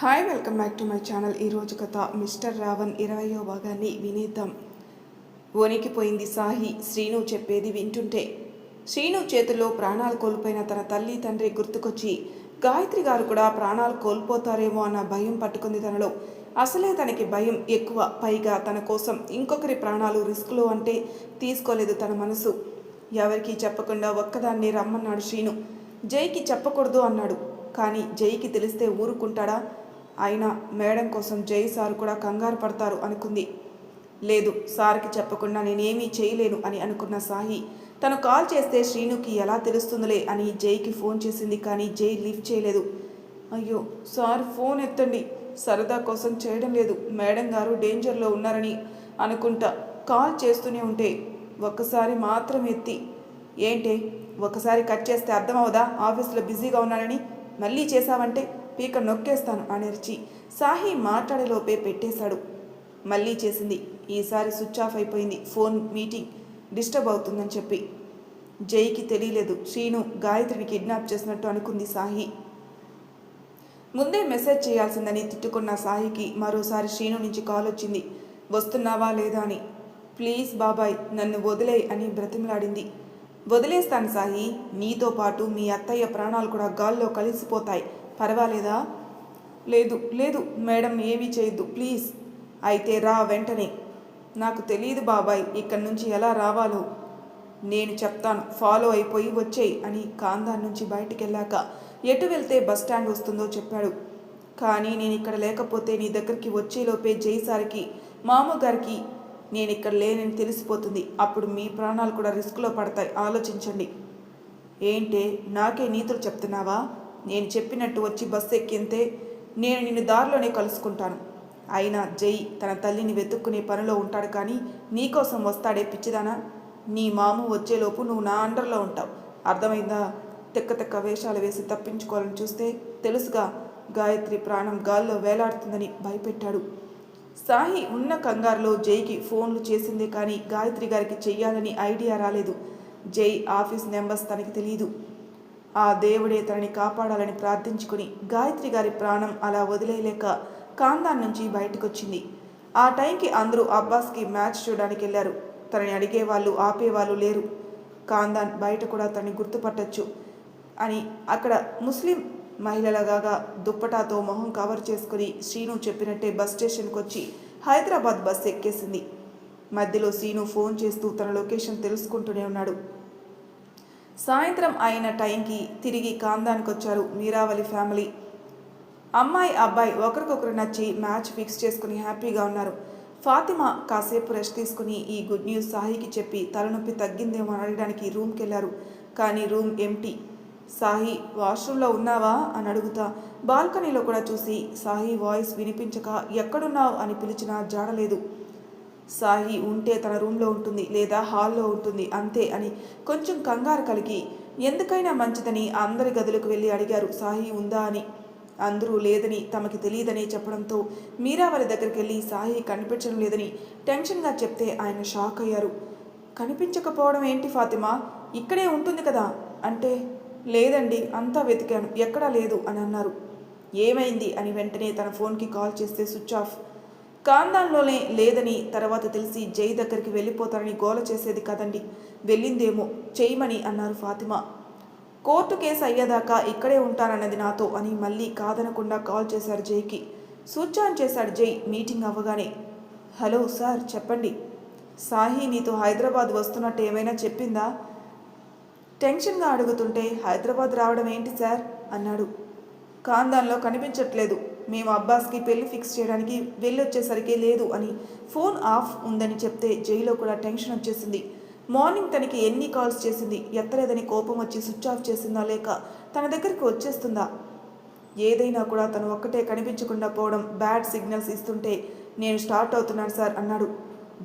Hi welcome back to my channel. ఈరోజు కథ mister Raavan ఇరవయో భాగాన్ని వినేద్దాం. వణికిపోయింది సాహి. శ్రీను చెప్పేది వింటుంటే శ్రీను చేతిలో ప్రాణాలు కోల్పోయిన తన తల్లి తండ్రి గుర్తుకొచ్చి గాయత్రి గారు కూడా ప్రాణాలు కోల్పోతారేమో అన్న భయం పట్టుకుంది తనలో. అసలే తనకి భయం ఎక్కువ. పైగా తన కోసం ఇంకొకరి ప్రాణాలు రిస్క్లో అంటే తీసుకోలేదు తన మనసు. ఎవరికీ చెప్పకుండా ఒక్కదాన్ని రమ్మన్నాడు శ్రీను. జైకి చెప్పకూడదు అన్నాడు. కానీ జైకి తెలిస్తే ఊరుకుంటాడా? అయినా మేడం కోసం జై సార్ కూడా కంగారు పడతారు అనుకుంది. లేదు సార్కి చెప్పకుండా నేనేమీ చేయలేను అని అనుకున్న సాహి తను కాల్ చేస్తే శ్రీనుకి ఎలా తెలుస్తుందిలే అని జైకి ఫోన్ చేసింది కానీ జై లిఫ్ట్ చేయలేదు. అయ్యో సార్ ఫోన్ ఎత్తండి. సరదా కోసం చేయడం లేదు. మేడం గారు డేంజర్లో ఉన్నారని అనుకుంటా కాల్ చేస్తూనే ఉంటే ఒక్కసారి మాత్రం ఎత్తి ఏంటే ఒకసారి కట్ చేస్తే అర్థమవుదా ఆఫీస్లో బిజీగా ఉన్నానని మళ్ళీ చేశావంటే? పీక నొక్కేస్తాను అనిర్చి సాహి మాట్లాడేలోపే పెట్టేశాడు. మళ్ళీ చేసింది. ఈసారి స్విచ్ ఆఫ్ అయిపోయింది. ఫోన్ మీటింగ్ డిస్టర్బ్ అవుతుందని చెప్పి. జైకి తెలియలేదు. శ్రీను గాయత్రిని కిడ్నాప్ చేసినట్టు అనుకుంది సాహి. ముందే మెసేజ్ చేయాల్సిందని తిట్టుకున్న సాహికి మరోసారి శ్రీను నుంచి కాల్ వచ్చింది. వస్తున్నావా లేదా అని. ప్లీజ్ బాబాయ్ నన్ను వదిలేయ్ అని బ్రతిమలాడింది. వదిలేస్తాను సాయి నీతో పాటు మీ అత్తయ్య ప్రాణాలు కూడా గాల్లో కలిసిపోతాయి. పర్వాలేదా? లేదు లేదు మేడం ఏమీ చేయొద్దు ప్లీజ్. అయితే రా వెంటనే. నాకు తెలియదు బాబాయ్ ఇక్కడి నుంచి ఎలా రావాలో. నేను చెప్తాను ఫాలో అయిపోయి వచ్చేయి అని కాందార్ నుంచి బయటికి వెళ్ళాక ఎటు వెళ్తే బస్ స్టాండ్ వస్తుందో చెప్పాడు. కానీ నేను ఇక్కడ లేకపోతే నీ దగ్గరికి వచ్చేలోపే జైసారికి మామగారికి నేను ఇక్కడ లేనని తెలిసిపోతుంది. అప్పుడు మీ ప్రాణాలు కూడా రిస్క్లో పడతాయి ఆలోచించండి. ఏంటే నాకే నీతులు చెప్తున్నావా? నేను చెప్పినట్టు వచ్చి బస్సు ఎక్కింతే నేను నిన్ను దారిలోనే కలుసుకుంటాను. అయినా జై తన తల్లిని వెతుక్కునే పనిలో ఉంటాడు కానీ నీకోసం వస్తాడే పిచ్చిదానా? నీ మాము వచ్చేలోపు నువ్వు నా అండర్లో ఉంటావు. అర్థమైందా? తెక్క తెక్క వేషాలు వేసి తప్పించుకోవాలని చూస్తే తెలుసుగా గాయత్రి ప్రాణం గాల్లో వేలాడుతుందని భయపెట్టాడు. సాహి ఉన్న కంగారులో జైకి ఫోన్లు చేసిందే కానీ గాయత్రి గారికి చెయ్యాలని ఐడియా రాలేదు. జై ఆఫీస్ నెంబర్స్ తనకి తెలియదు ఆ దేవుడే తనని కాపాడాలని ప్రార్థించుకుని గాయత్రి గారి ప్రాణం అలా వదిలేయలేక కాందాన్ నుంచి బయటకొచ్చింది. ఆ టైంకి అందరూ అబ్బాస్కి మ్యాచ్ చూడడానికి వెళ్ళారు. తనని అడిగేవాళ్ళు ఆపేవాళ్ళు లేరు. కాందాన్ బయట కూడా తనని గుర్తుపట్టచ్చు అని అక్కడ ముస్లిం మహిళలగా దుప్పటాతో మొహం కవర్ చేసుకుని శ్రీను చెప్పినట్టే బస్ స్టేషన్కి వచ్చి హైదరాబాద్ బస్ ఎక్కేసింది. మధ్యలో శ్రీను ఫోన్ చేస్తూ తన లొకేషన్ తెలుసుకుంటూనే ఉన్నాడు. సాయంత్రం అయిన టైంకి తిరిగి కాందానికి వచ్చారు మీరావలి ఫ్యామిలీ. అమ్మాయి అబ్బాయి ఒకరికొకరు నచ్చి మ్యాచ్ ఫిక్స్ చేసుకుని హ్యాపీగా ఉన్నారు. ఫాతిమా కాసేపు రెస్ట్ తీసుకుని ఈ గుడ్ న్యూస్ సాహికి చెప్పి తలనొప్పి తగ్గిందేమో అని అడగడానికి రూమ్కి వెళ్ళారు కానీ రూమ్ ఎంటీ సాహి వాష్రూమ్లో ఉన్నావా? అని అడుగుతా. బాల్కనీలో కూడా చూసి సాహి వాయిస్ వినిపించక ఎక్కడున్నావు? అని పిలిచినా జాడలేదు. సాహి ఉంటే తన రూమ్లో ఉంటుంది లేదా హాల్లో ఉంటుంది అంతే అని కొంచెం కంగారు కలిగి ఎందుకైనా మంచిదని అందరి గదులకు వెళ్ళి అడిగారు సాహి ఉందా అని. అందరూ లేదని తమకి తెలియదని చెప్పడంతో మీరావరి దగ్గరికి వెళ్ళి సాహి కనిపించడం లేదని టెన్షన్గా చెప్తే ఆయన షాక్ అయ్యారు. కనిపించకపోవడం ఏంటి ఫాతిమా? ఇక్కడే ఉంటుంది కదా. అంటే లేదండి అంతా వెతికాను ఎక్కడా లేదు అని అన్నారు. ఏమైంది? అని వెంటనే తన ఫోన్కి కాల్ చేస్తే స్విచ్ ఆఫ్. కాందాన్లోనే లేదని తర్వాత తెలిసి జై దగ్గరికి వెళ్ళిపోతారని గోల చేసేది కదండి. వెళ్ళిందేమో చేయమని అన్నారు ఫాతిమా. కోర్టు కేసు అయ్యేదాకా ఇక్కడే ఉంటానన్నది నాతో అని మళ్ళీ కాదనకుండా కాల్ చేశారు జైకి. స్విచ్ ఆన్ చేశాడు జై మీటింగ్ అవ్వగానే. హలో సార్ చెప్పండి. సాహి నీతో హైదరాబాద్ వస్తున్నట్టు ఏమైనా చెప్పిందా? టెన్షన్గా అడుగుతుంటే హైదరాబాద్ రావడం ఏంటి సార్? అన్నాడు. కాందాన్లో కనిపించట్లేదు. మేము అబ్బాస్కి పెళ్ళి ఫిక్స్ చేయడానికి వెళ్ళొచ్చేసరికి లేదు అని ఫోన్ ఆఫ్ ఉందని చెప్తే జైలో కూడా టెన్షన్ వచ్చేసింది. మార్నింగ్ తనకి ఎన్ని కాల్స్ చేసింది? ఎత్తలేదని కోపం వచ్చి స్విచ్ ఆఫ్ చేసిందా లేక తన దగ్గరికి వచ్చేస్తుందా? ఏదైనా కూడా తను ఒక్కటే కనిపించకుండా పోవడం బ్యాడ్ సిగ్నల్స్ ఇస్తుంటే నేను స్టార్ట్ అవుతున్నాను సార్ అన్నాడు.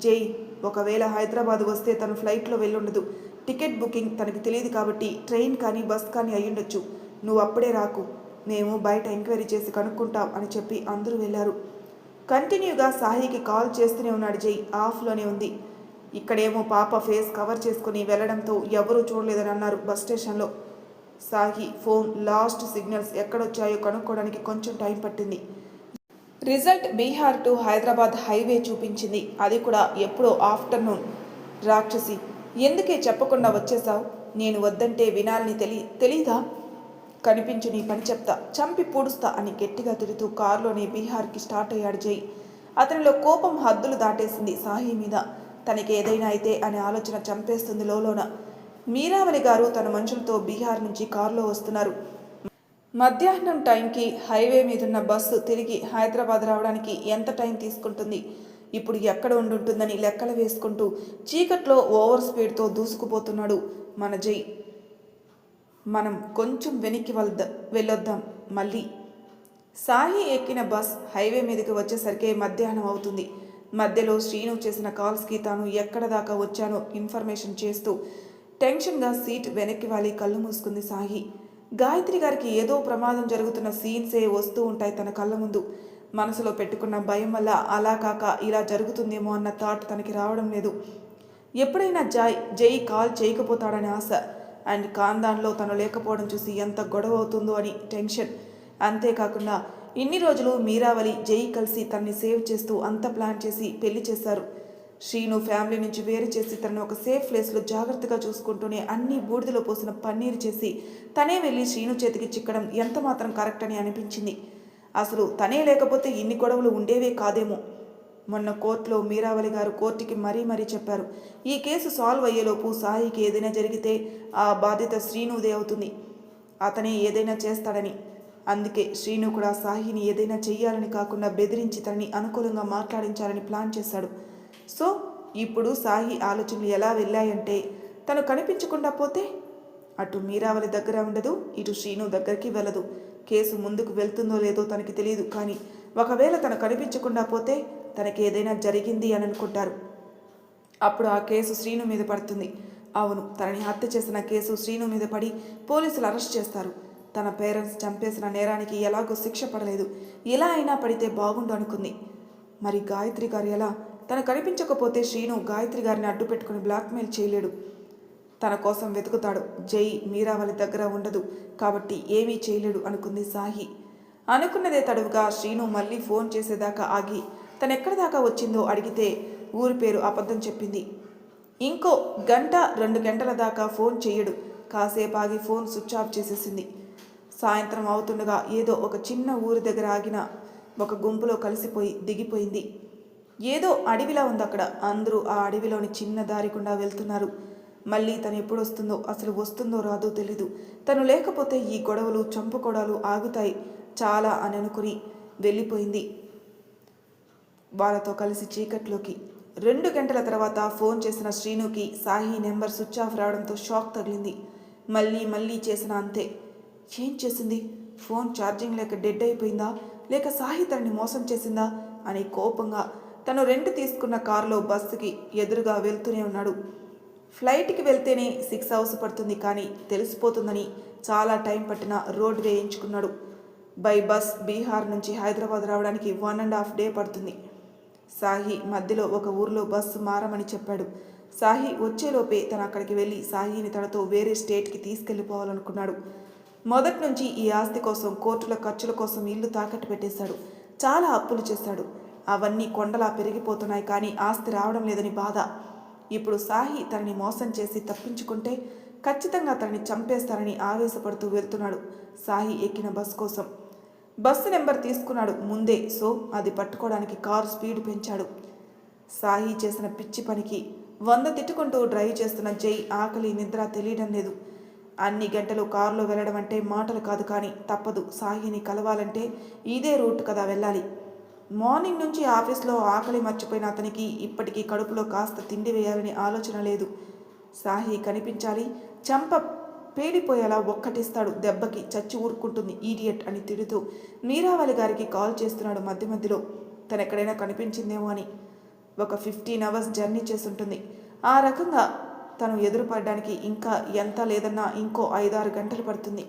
జై ఒకవేళ హైదరాబాద్ వస్తే తను ఫ్లైట్లో వెళ్ళుండదు. టికెట్ బుకింగ్ తనకి తెలియదు కాబట్టి ట్రైన్ కానీ బస్ కానీ అయ్యుండొచ్చు. నువ్వు అప్పుడే రాకు. మేము బయట ఎంక్వైరీ చేసి కనుక్కుంటాం అని చెప్పి అందరూ వెళ్ళారు. కంటిన్యూగా సాహికి కాల్ చేస్తూనే ఉన్నాడు జై. ఆఫ్లోనే ఉంది. ఇక్కడేమో పాప ఫేస్ కవర్ చేసుకుని వెళ్ళడంతో ఎవరూ చూడలేదని అన్నారు బస్ స్టేషన్లో. సాహి ఫోన్ లాస్ట్ సిగ్నల్స్ ఎక్కడొచ్చాయో కనుక్కోవడానికి కొంచెం టైం పట్టింది. Result Bihar to Hyderabad highway చూపించింది. అది కూడా ఎప్పుడో ఆఫ్టర్నూన్. రాక్షసి ఎందుకే చెప్పకుండా వచ్చేసావు నేను వద్దంటే వినాలని తెలి తెలీదా? కనిపించు నీ పని చెప్తా. చంపి పూడుస్తా అని గట్టిగా తిడుతూ కారులోనే బీహార్కి స్టార్ట్ అయ్యాడు జై. అతనిలో కోపం హద్దులు దాటేసింది సాహి మీద. తనకి ఏదైనా అయితే అనే ఆలోచన చంపేస్తుంది లోలోన. మీరావళి గారు తన మనుషులతో బీహార్ నుంచి కారులో వస్తున్నారు. మధ్యాహ్నం టైంకి హైవే మీదున్న బస్సు తిరిగి హైదరాబాద్ రావడానికి ఎంత టైం తీసుకుంటుంది? ఇప్పుడు ఎక్కడ ఉండుంటుందని లెక్కలు వేసుకుంటూ చీకట్లో ఓవర్ స్పీడ్తో దూసుకుపోతున్నాడు మన జై. మనం కొంచెం వెనక్కి వెళ్ద వెళ్ళొద్దాం. మళ్ళీ. సాహి ఎక్కిన బస్ హైవే మీదకి వచ్చేసరికి మధ్యాహ్నం అవుతుంది. మధ్యలో శ్రీను చేసిన కాల్స్కి తాను ఎక్కడ దాకా వచ్చానో ఇన్ఫర్మేషన్ చేస్తూ టెన్షన్గా సీట్ వెనక్కి వాలి కళ్ళు మూసుకుంది సాహి. గాయత్రి గారికి ఏదో ప్రమాదం జరుగుతున్న సీన్సే వస్తూ ఉంటాయి తన కళ్ళ ముందు. మనసులో పెట్టుకున్న భయం వల్ల అలా కాక ఇలా జరుగుతుందేమో అన్న థాట్ తనకి రావడం లేదు. ఎప్పుడైనా జాయ్ జై కాల్ చేయకపోతాడని ఆశ అండ్ కాందాన్లో తను లేకపోవడం చూసి ఎంత గొడవ అవుతుందో అని టెన్షన్. అంతేకాకుండా ఇన్ని రోజులు మీరావళి జై కలిసి తనని సేవ్ చేస్తూ అంత ప్లాన్ చేసి పెళ్ళి చేశారు. శ్రీను ఫ్యామిలీ నుంచి వేరు చేసి తనను ఒక సేఫ్ ప్లేస్లో జాగ్రత్తగా చూసుకుంటూనే అన్ని బూడిదలో పోసిన పన్నీరు చేసి తనే వెళ్ళి శ్రీను చేతికి చిక్కడం ఎంత మాత్రం కరెక్ట్ అని అనిపించింది. అసలు తనే లేకపోతే ఇన్ని గొడవలు ఉండేవే కాదేమో. మొన్న కోర్టులో మీరావళి గారు కోర్టుకి మరీ మరీ చెప్పారు. ఈ కేసు సాల్వ్ అయ్యేలోపు సాయికి ఏదైనా జరిగితే ఆ బాధ్యత శ్రీనుదే అవుతుంది. అతనే ఏదైనా చేస్తాడని. అందుకే శ్రీను కూడా సాహిని ఏదైనా చెయ్యాలని కాకుండా బెదిరించి తనని అనుకూలంగా మాట్లాడించాలని ప్లాన్ చేశాడు. సో ఇప్పుడు సాహి ఆలోచనలు ఎలా వెళ్ళాయంటే తను కనిపించకుండా పోతే అటు మీరావళి దగ్గర ఉండదు ఇటు శ్రీను దగ్గరికి వెళ్ళదు. కేసు ముందుకు వెళ్తుందో లేదో తనకి తెలియదు కానీ ఒకవేళ తను కనిపించకుండా పోతే తనకి ఏదైనా జరిగింది అని అనుకుంటారు అప్పుడు ఆ కేసు శ్రీను మీద పడుతుంది. అవును తనని హత్య చేసిన కేసు శ్రీను మీద పడి పోలీసులు అరెస్ట్ చేస్తారు. తన పేరెంట్స్ చంపేసిన నేరానికి ఎలాగో శిక్ష పడలేదు. ఎలా అయినా పడితే బాగుండు అనుకుంది. మరి గాయత్రి గారు ఎలా? తను కనిపించకపోతే శ్రీను గాయత్రి గారిని అడ్డు పెట్టుకుని బ్లాక్మెయిల్ చేయలేడు. తన కోసం వెతుకుతాడు. జై మీరావళి దగ్గర ఉండదు. కాబట్టి ఏమీ చేయలేడు అనుకుంది సాహి. అనుకున్నదే తడువుగా శ్రీను మళ్ళీ ఫోన్ చేసేదాకా ఆగి తనెక్కడి దాకా వచ్చిందో అడిగితే ఊరి పేరు అబద్ధం చెప్పింది. ఇంకో గంట రెండు గంటల దాకా ఫోన్ చేయడు. కాసేపు ఆగి ఫోన్ స్విచ్ ఆఫ్ చేసేసింది. సాయంత్రం అవుతుండగా ఏదో ఒక చిన్న ఊరి దగ్గర ఆగిన ఒక గుంపులో కలిసిపోయి దిగిపోయింది. ఏదో అడవిలా ఉంది అక్కడ. అందరూ ఆ అడవిలోని చిన్న దారి గుండా వెళ్తున్నారు. మళ్ళీ తను ఎప్పుడు వస్తుందో అసలు వస్తుందో రాదో తెలీదు. తను లేకపోతే ఈ గొడవలు చంపుకోడాలు ఆగుతాయి. చాలా అని అనుకుని వెళ్ళిపోయింది. వాళ్ళతో కలిసి చీకట్లోకి. రెండు గంటల తర్వాత ఫోన్ చేసిన శ్రీనుకి సాహి నెంబర్ స్విచ్ ఆఫ్ రావడంతో షాక్ తగిలింది. మళ్ళీ మళ్ళీ చేసిన అంతే. ఏం చేసింది? ఫోన్ ఛార్జింగ్ లేక డెడ్ అయిపోయిందా? లేక సాహి తనని మోసం చేసిందా? అని కోపంగా తను రెంట్ తీసుకున్న కారులో బస్సుకి ఎదురుగా వెళ్తూనే ఉన్నాడు. ఫ్లైట్కి వెళ్తేనే సిక్స్ అవర్స్ పడుతుంది కానీ తెలిసిపోతుందని చాలా టైం పట్టిన రోడ్ వేయించుకున్నాడు బై బస్ బీహార్ నుంచి హైదరాబాద్ రావడానికి వన్ అండ్ హాఫ్ డే పడుతుంది. సాహి మధ్యలో ఒక ఊర్లో బస్సు మారమని చెప్పాడు. సాహి వచ్చేలోపే తను అక్కడికి వెళ్ళి సాహిని తనతో వేరే స్టేట్కి తీసుకెళ్ళిపోవాలనుకున్నాడు. మొదటి నుంచి ఈ ఆస్తి కోసం కోర్టుల ఖర్చుల కోసం ఇల్లు తాకట్టు పెట్టేశాడు. చాలా అప్పులు చేశాడు. అవన్నీ కొండలా పెరిగిపోతున్నాయి కానీ ఆస్తి రావడం లేదని బాధ. ఇప్పుడు సాహి తనని మోసం చేసి తప్పించుకుంటే ఖచ్చితంగా తనని చంపేస్తారని ఆవేశపడుతూ వెళ్తున్నాడు సాహి ఎక్కిన బస్ కోసం. బస్సు నెంబర్ తీసుకున్నాడు. ముందే సో అది పట్టుకోవడానికి కారు స్పీడ్ పెంచాడు. సాహి చేసిన పిచ్చి పనికి వంద తిట్టుకుంటూ డ్రైవ్ చేస్తున్న జై ఆకలి నిద్ర తెలియడం లేదు. అన్ని గంటలు కారులో వెళ్ళడం అంటే మాటలు కాదు కానీ తప్పదు. సాహిని కలవాలంటే ఇదే రూట్ కదా వెళ్ళాలి. మార్నింగ్ నుంచి ఆఫీస్లో ఆకలి మర్చిపోయిన అతనికి ఇప్పటికీ కడుపులో కాస్త తిండి వేయాలని ఆలోచన లేదు. సాహి కనిపించాలి చంప పేడిపోయేలా ఒక్కటిస్తాడు దెబ్బకి చచ్చి ఊరుకుంటుంది ఈడియట్ అని తిడుతూ. నీరావళి గారికి కాల్ చేస్తున్నాడు మధ్య మధ్యలో. తను ఎక్కడైనా కనిపించిందేమో అని. ఒక ఫిఫ్టీన్ అవర్స్ జర్నీ చేస్తుంటుంది. ఆ రకంగా తను ఎదురుపడడానికి ఇంకా ఎంత లేదన్నా ఇంకో ఐదారు గంటలు పడుతుంది.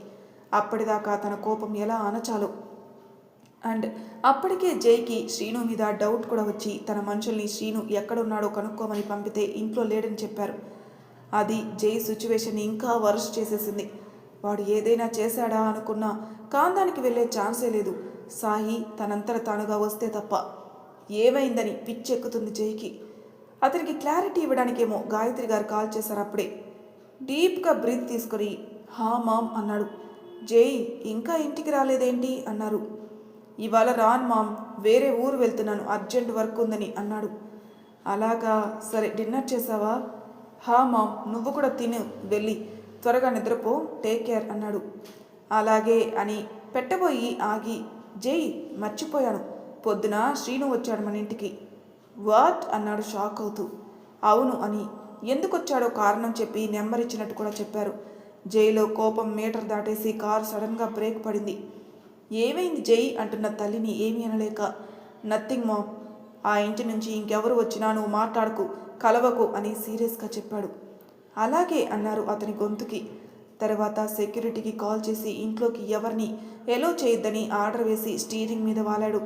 అప్పటిదాకా తన కోపం ఎలా ఆనచాలో. అండ్ అప్పటికే జైకి శ్రీను మీద డౌట్ కూడా వచ్చి తన మనుషుల్ని శ్రీను ఎక్కడున్నాడో కనుక్కోమని పంపితే ఇంట్లో లేడని చెప్పారు. అది జై సిచ్యువేషన్ ఇంకా వరస్ట్ చేసేసింది. వాడు ఏదైనా చేశాడా అనుకున్నా కాందానికి వెళ్ళే ఛాన్సే లేదు. సాయి తనంతట తానుగా వస్తే తప్ప ఏమైందని పిచ్చెక్కుతుంది జైకి. అతనికి క్లారిటీ ఇవ్వడానికేమో గాయత్రి గారు కాల్ చేశారు అప్పుడే. డీప్గా బ్రీత్ తీసుకొని హా మామ్ అన్నాడు. జై ఇంకా ఇంటికి రాలేదేంటి? అన్నారు. ఇవాళ రాన్ మామ్ వేరే ఊరు వెళ్తున్నాను అర్జెంట్ వర్క్ ఉందని అన్నాడు. అలాగా సరే డిన్నర్ చేసావా హా మామ్ నువ్వు కూడా తిను వెళ్ళి త్వరగా నిద్రపో టేక్ కేర్ అన్నాడు. అలాగే అని పెట్టబోయి ఆగి జై మర్చిపోయాను. పొద్దున శ్రీను వచ్చాడు మన ఇంటికి. వాట్? అన్నాడు షాక్ అవుతూ. అవును అని ఎందుకు వచ్చాడో కారణం చెప్పి నెంబర్ ఇచ్చినట్టు కూడా చెప్పారు. జైలో కోపం మీటర్ దాటేసి కారు సడన్గా బ్రేక్ పడింది. ఏమైంది జై అంటున్న తల్లిని ఏమీ అనలేక నథింగ్ మామ్ ఆ ఇంటి నుంచి ఇంకెవరు వచ్చినా నువ్వు మాట్లాడకు. కలవకు అని సీరియస్గా చెప్పాడు. అలాగే అన్నారు అతని గొంతుకి. తర్వాత సెక్యూరిటీకి కాల్ చేసి ఇంట్లోకి ఎవరిని ఎలో చేయొద్దని ఆర్డర్ వేసి స్టీరింగ్ మీద వాలాడు.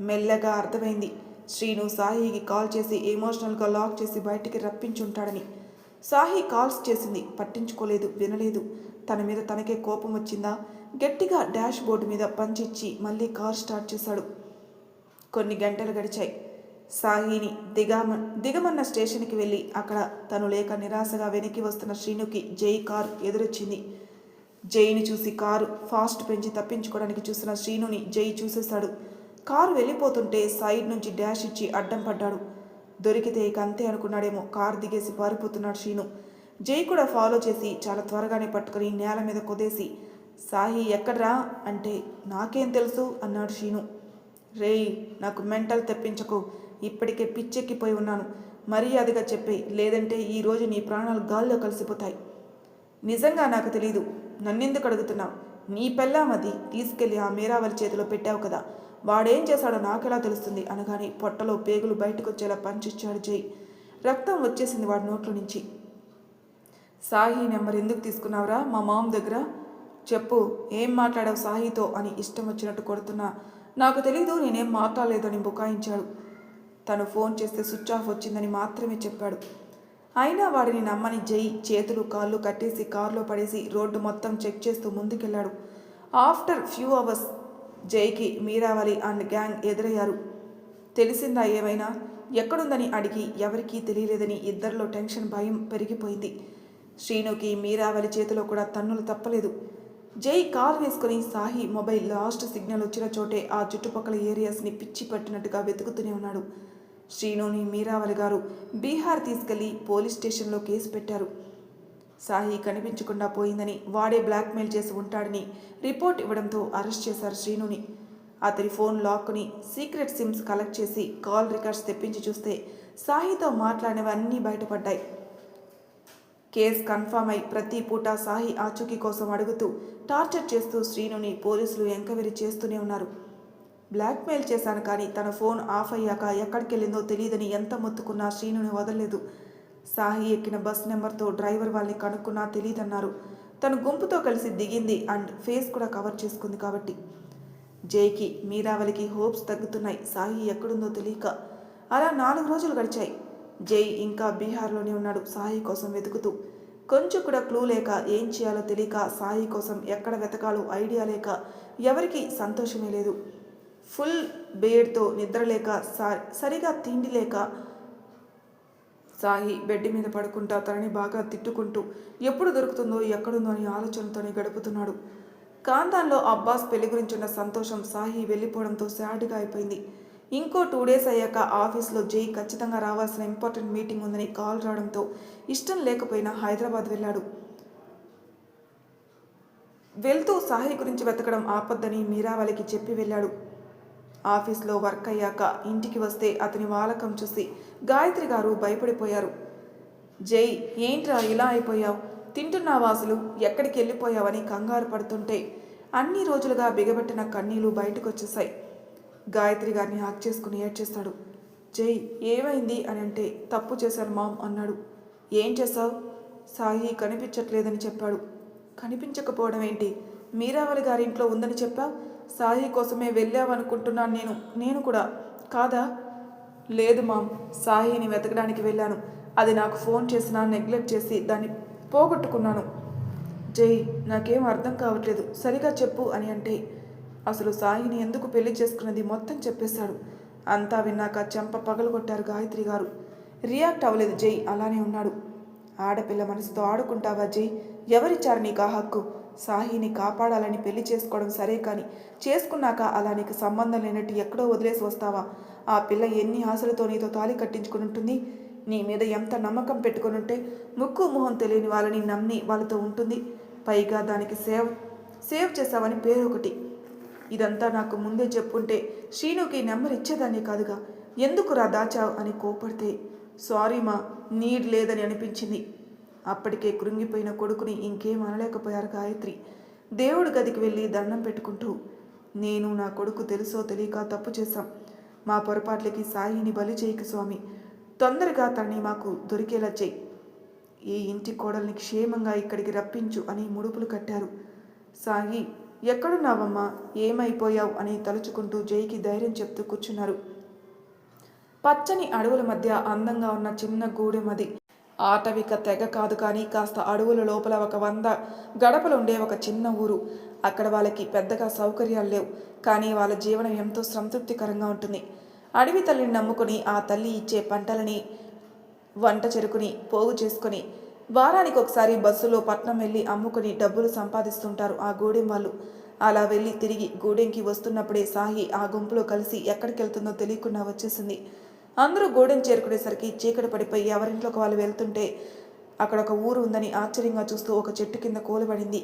మెల్లగా అర్థమైంది. శ్రీను సాహికి కాల్ చేసి ఎమోషనల్గా లాక్ చేసి బయటికి రప్పించుంటాడని. సాహి కాల్స్ చేసింది. పట్టించుకోలేదు వినలేదు. తన మీద తనకే కోపం వచ్చిందా? గట్టిగా డాష్ బోర్డు మీద పంచిచ్చి మళ్ళీ కార్ స్టార్ట్ చేశాడు. కొన్ని గంటలు గడిచాయి. సాహిని దిగమ దిగమన్న స్టేషన్కి వెళ్ళి అక్కడ తను లేక నిరాశగా వెనక్కి వస్తున్న శ్రీనుకి జై కారు ఎదురొచ్చింది. జైని చూసి కారు ఫాస్ట్ పెంచి తప్పించుకోవడానికి చూసిన శ్రీనుని జై చూసేశాడు. కారు వెళ్ళిపోతుంటే సైడ్ నుంచి డాష్ ఇచ్చి అడ్డం పడ్డాడు. దొరికితే ఇక అంతే అనుకున్నాడేమో కారు దిగేసి పారిపోతున్నాడు శ్రీను. జై కూడా ఫాలో చేసి చాలా త్వరగానే పట్టుకుని నేల మీద కొదేసి సాహి ఎక్కడ్రా? అంటే నాకేం తెలుసు? అన్నాడు శ్రీను. రేయ్ నాకు మెంటల్ తెప్పించకు. ఇప్పటికే పిచ్చెక్కిపోయి ఉన్నాను. మర్యాదగా చెప్పే లేదంటే ఈరోజు నీ ప్రాణాలు గాల్లో కలిసిపోతాయి. నిజంగా నాకు తెలీదు నన్నెందుకు అడుగుతున్నావు? నీ పెళ్ళామది తీసుకెళ్ళి ఆ మీరావరి చేతిలో పెట్టావు కదా. వాడేం చేశాడో నాకెలా తెలుస్తుంది? అనగానే పొట్టలో పేగులు బయటకొచ్చేలా పంచిచ్చాడు జై. రక్తం వచ్చేసింది వాడి నోట్లో నుంచి. సాహి నెంబర్ ఎందుకు తీసుకున్నావురా? మా మామ దగ్గర? చెప్పు ఏం మాట్లాడావు సాహితో అని ఇష్టం వచ్చినట్టు కొడుతున్నా. నాకు తెలీదు నేనేం మాట్లాడలేదని బుకాయించాడు. తను ఫోన్ చేస్తే స్విచ్ ఆఫ్ వచ్చిందని మాత్రమే చెప్పాడు. అయినా వాడిని నమ్మని జై చేతులు కాళ్ళు కట్టేసి కారులో పడేసి రోడ్డు మొత్తం చెక్ చేస్తూ ముందుకెళ్ళాడు ఆఫ్టర్ ఫ్యూ అవర్స్ జైకి మీరావలి అండ్ గ్యాంగ్ ఎదురయ్యారు. తెలిసిందా ఏమైనా? ఎక్కడుందని అడిగి ఎవరికీ తెలియలేదని ఇద్దరిలో టెన్షన్ భయం పెరిగిపోయింది. శ్రీనుకి మీరావలి చేతిలో కూడా తన్నులు తప్పలేదు. జై కాల్ వేసుకుని సాహి మొబైల్ లాస్ట్ సిగ్నల్ వచ్చిన చోటే ఆ చుట్టుపక్కల ఏరియాస్ని పిచ్చి పట్టినట్టుగా వెతుకుతూనే ఉన్నాడు. శ్రీనుని మీరావలి గారు బీహార్ తీసుకెళ్ళి పోలీస్ స్టేషన్లో కేసు పెట్టారు. సాహి కనిపించకుండా పోయిందని వాడే బ్లాక్మెయిల్ చేసి ఉంటాడని రిపోర్ట్ ఇవ్వడంతో అరెస్ట్ చేశారు శ్రీనుని. అతని ఫోన్ లాక్ని సీక్రెట్ సిమ్స్ కలెక్ట్ చేసి కాల్ రికార్డ్స్ తెప్పించి చూస్తే సాహితో మాట్లాడినవన్నీ బయటపడ్డాయి. కేస్ కన్ఫామ్ అయి ప్రతి పూట సాహి ఆచూకీ కోసం అడుగుతూ టార్చర్ చేస్తూ శ్రీనుని పోలీసులు ఎంక్వైరీ చేస్తూనే ఉన్నారు. బ్లాక్మెయిల్ చేశాను కానీ తన ఫోన్ ఆఫ్ అయ్యాక ఎక్కడికెళ్ళిందో తెలియదని ఎంత మొత్తుకున్నా శ్రీనుని వదలలేదు. సాహి ఎక్కిన బస్ నెంబర్తో డ్రైవర్ వాళ్ళని కనుక్కున్నా తెలియదన్నారు. తను గుంపుతో కలిసి దిగింది అండ్ ఫేస్ కూడా కవర్ చేసుకుంది కాబట్టి. జైకి మీరావలికి హోప్స్ తగ్గుతున్నాయి. సాహి ఎక్కడుందో తెలియక అలా నాలుగు రోజులు గడిచాయి. జై ఇంకా బీహార్లోనే ఉన్నాడు. సాయి కోసం వెతుకుతూ. కొంచెం కూడా క్లూ లేక ఏం చేయాలో తెలియక సాయి కోసం ఎక్కడ వెతకాలో ఐడియా లేక ఎవరికి సంతోషమే లేదు. ఫుల్ బేడ్తో నిద్ర లేక సా- సరిగా తిండి లేక సాయి బెడ్ మీద పడుకుంటా తనని బాగా తిట్టుకుంటూ ఎప్పుడు దొరుకుతుందో ఎక్కడుందో అని ఆలోచనతోనే గడుపుతున్నాడు. కాంతాన్లో అబ్బాస్ పెళ్ళి గురించి ఉన్న సంతోషం సాయి వెళ్ళిపోవడంతో సాడ్గా అయిపోయింది. ఇంకో టూ డేస్ అయ్యాక ఆఫీస్లో జై ఖచ్చితంగా రావాల్సిన ఇంపార్టెంట్ మీటింగ్ ఉందని కాల్ రావడంతో ఇష్టం లేకపోయినా హైదరాబాద్ వెళ్ళాడు. వెళ్తూ సాహి గురించి వెతకడం ఆపొద్దని మీరావళికి చెప్పి వెళ్ళాడు. ఆఫీస్లో వర్క్ అయ్యాక ఇంటికి వస్తే అతని వాలకం చూసి గాయత్రి గారు భయపడిపోయారు. జై ఏంట్రా ఇలా అయిపోయావు? తింటున్నావా అసలు? ఎక్కడికి వెళ్ళిపోయావని కంగారు పడుతుంటే అన్ని రోజులుగా బిగబెట్టిన కన్నీళ్ళు బయటకొచ్చేశాయి. గాయత్రి గారిని హాక్ చేసుకుని ఏడ్చేస్తాడు. జై ఏమైంది? అని అంటే తప్పు చేశాను మామ్ అన్నాడు. ఏం చేశావు? సాయి కనిపించట్లేదని చెప్పాడు. కనిపించకపోవడం ఏంటి? మీరావళి గారి ఇంట్లో ఉందని చెప్పా? సాయి కోసమే వెళ్ళావనుకుంటున్నాను నేను. నేను కూడా. కాదా? లేదు మామ్. సాయిని వెతకడానికి వెళ్ళాను. అది నాకు ఫోన్ చేసినా నెగ్లెక్ట్ చేసి దాన్ని పోగొట్టుకున్నాను. జై నాకేం అర్థం కావట్లేదు. సరిగా చెప్పు అని అంటే అసలు సాయిని ఎందుకు పెళ్ళి చేసుకున్నది మొత్తం చెప్పేశాడు. అంతా విన్నాక చెంప పగలగొట్టారు గాయత్రి గారు. రియాక్ట్ అవ్వలేదు జై అలానే ఉన్నాడు. ఆడపిల్ల మనసుతో ఆడుకుంటావా జై? ఎవరిచ్చారు నీకు ఆ హక్కు? సాహిని కాపాడాలని పెళ్ళి చేసుకోవడం సరే కానీ చేసుకున్నాక అలా నీకు సంబంధం లేనట్టు ఎక్కడో వదిలేసి వస్తావా? ఆ పిల్ల ఎన్ని ఆశలతో నీతో తాళి కట్టించుకుని ఉంటుంది? నీ మీద ఎంత నమ్మకం పెట్టుకుని ఉంటే ముక్కు మొహం తెలియని వాళ్ళని నమ్మి వాళ్ళతో ఉంటుంది. పైగా దానికి సేవ్ సేవ్ చేసావని పేరు ఒకటి ఇదంతా నాకు ముందే చెప్పుంటే శ్రీనుకి నెంబర్ ఇచ్చేదాన్ని కాదుగా. ఎందుకు రా దాచావు అని కోపడితే? సారీ మా నీడ్ లేదని అనిపించింది. అప్పటికే కృంగిపోయిన కొడుకుని ఇంకేం అనలేకపోయారు గాయత్రి. దేవుడి గదికి వెళ్ళి దండం పెట్టుకుంటూ నేను నా కొడుకు తెలుసో తెలియక తప్పు చేశాం. మా పొరపాట్లకి సాయిని బలి చేయకు స్వామి. తొందరగా తనని మాకు దొరికేలా చేయి. ఈ ఇంటి కోడల్ని క్షేమంగా ఇక్కడికి రప్పించు అని ముడుపులు కట్టారు. సాయి ఎక్కడున్నావమ్మా? ఏమైపోయావు? అని తలుచుకుంటూ జైకి ధైర్యం చెప్తూ కూర్చున్నారు. పచ్చని అడవుల మధ్య అందంగా ఉన్న చిన్న గూడెమది ఆటవిక తెగ కాదు కానీ కాస్త అడవుల లోపల ఒక వంద గడపలుండే ఒక చిన్న ఊరు. అక్కడ వాళ్ళకి పెద్దగా సౌకర్యాలు లేవు. కానీ వాళ్ళ జీవనం ఎంతో సంతృప్తికరంగా ఉంటుంది. అడవి తల్లిని నమ్ముకుని ఆ తల్లి ఇచ్చే పంటలని వంట చెరుకుని పోగు చేసుకుని వారానికి ఒకసారి బస్సులో పట్నం వెళ్ళి అమ్ముకుని డబ్బులు సంపాదిస్తుంటారు ఆ గూడెం వాళ్ళు. అలా వెళ్ళి తిరిగి గూడెంకి వస్తున్నప్పుడే సాహి ఆ గుంపులో కలిసి ఎక్కడికి వెళ్తుందో తెలియకుండా వచ్చేసింది. అందరూ గూడెం చేరుకునేసరికి చీకటి పడిపోయి ఎవరింట్లోకి వాళ్ళు వెళ్తుంటే అక్కడ ఒక ఊరు ఉందని ఆశ్చర్యంగా చూస్తూ ఒక చెట్టు కింద కూలబడింది.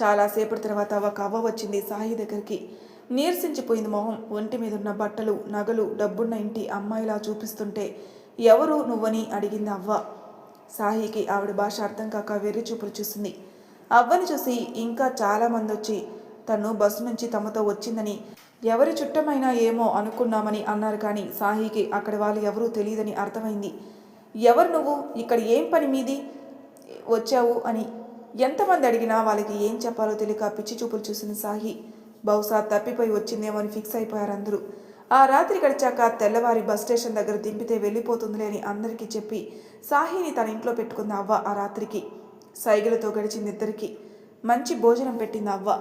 చాలాసేపటి తర్వాత ఒక అవ్వ వచ్చింది సాయి దగ్గరికి. నీరసించిపోయింది మొహం ఒంటి మీద ఉన్న బట్టలు నగలు డబ్బున్న ఇంటి అమ్మాయిలా చూపిస్తుంటే ఎవరు నువ్వని అడిగింది అవ్వ. సాహికి ఆవిడ భాష అర్థం కాక వెర్రి చూపులు చూసింది. అవ్వని చూసి ఇంకా చాలామంది వచ్చి తను బస్సు నుంచి తమతో వచ్చిందని ఎవరి చుట్టమైనా ఏమో అనుకున్నామని అన్నారు కానీ సాహికి అక్కడ వాళ్ళు ఎవరూ తెలియదని అర్థమైంది. ఎవరు నువ్వు? ఇక్కడ ఏం పని మీది? వచ్చావు అని ఎంతమంది అడిగినా వాళ్ళకి ఏం చెప్పాలో తెలియక పిచ్చి చూపులు చూసిన సాహి. బహుశా తప్పిపోయి వచ్చిందేమో అని ఫిక్స్ అయిపోయారు అందరూ. ఆ రాత్రి గడిచాక తెల్లవారి బస్ స్టేషన్ దగ్గర దింపితే వెళ్ళిపోతుందిలే అని అందరికీ చెప్పి సాహిని తన ఇంట్లో పెట్టుకుంది అవ్వ ఆ రాత్రికి. సైగలతో గడిచింది ఇద్దరికి. మంచి భోజనం పెట్టింది అవ్వ.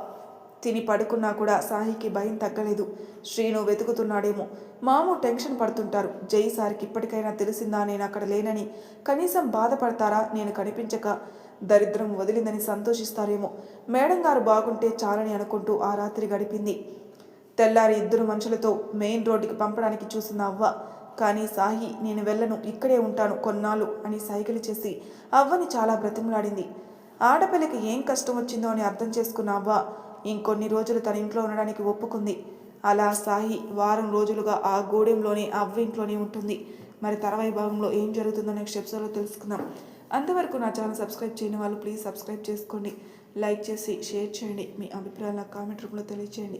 తిని పడుకున్నా కూడా సాహికి భయం తగ్గలేదు. శ్రీను వెతుకుతున్నాడేమో. మాము టెన్షన్ పడుతుంటారు. జై సార్కి ఇప్పటికైనా తెలిసిందా నేను అక్కడ లేనని. కనీసం బాధపడతారా నేను కనిపించక దరిద్రం వదిలిందని సంతోషిస్తారేమో. మేడం గారు బాగుంటే చాలని అనుకుంటూ ఆ రాత్రి గడిపింది. తెల్లారి ఇద్దరు మనుషులతో మెయిన్ రోడ్డుకి పంపడానికి చూసిన అవ్వ కానీ సాహి నేను వెళ్ళను ఇక్కడే ఉంటాను కొన్నాళ్ళు అని సైకిల్ చేసి అవ్వని చాలా బ్రతిమలాడింది. ఆడపిల్లకి ఏం కష్టం వచ్చిందో అని అర్థం చేసుకున్న అవ్వ ఇంకొన్ని రోజులు తన ఇంట్లో ఉండడానికి ఒప్పుకుంది. అలా సాహి వారం రోజులుగా ఆ గూడెంలోనే అవ్వ ఇంట్లోనే ఉంటుంది. మరి తర్వాయి భాగంలో ఏం జరుగుతుందో నెక్స్ట్ ఎపిసోడ్లో తెలుసుకుందాం. అంతవరకు నా ఛానల్ సబ్స్క్రైబ్ చేయని వాళ్ళు ప్లీజ్ సబ్స్క్రైబ్ చేసుకోండి. లైక్ చేసి షేర్ చేయండి. మీ అభిప్రాయాలు నాకు కామెంట్ రూపంలో తెలియచేయండి.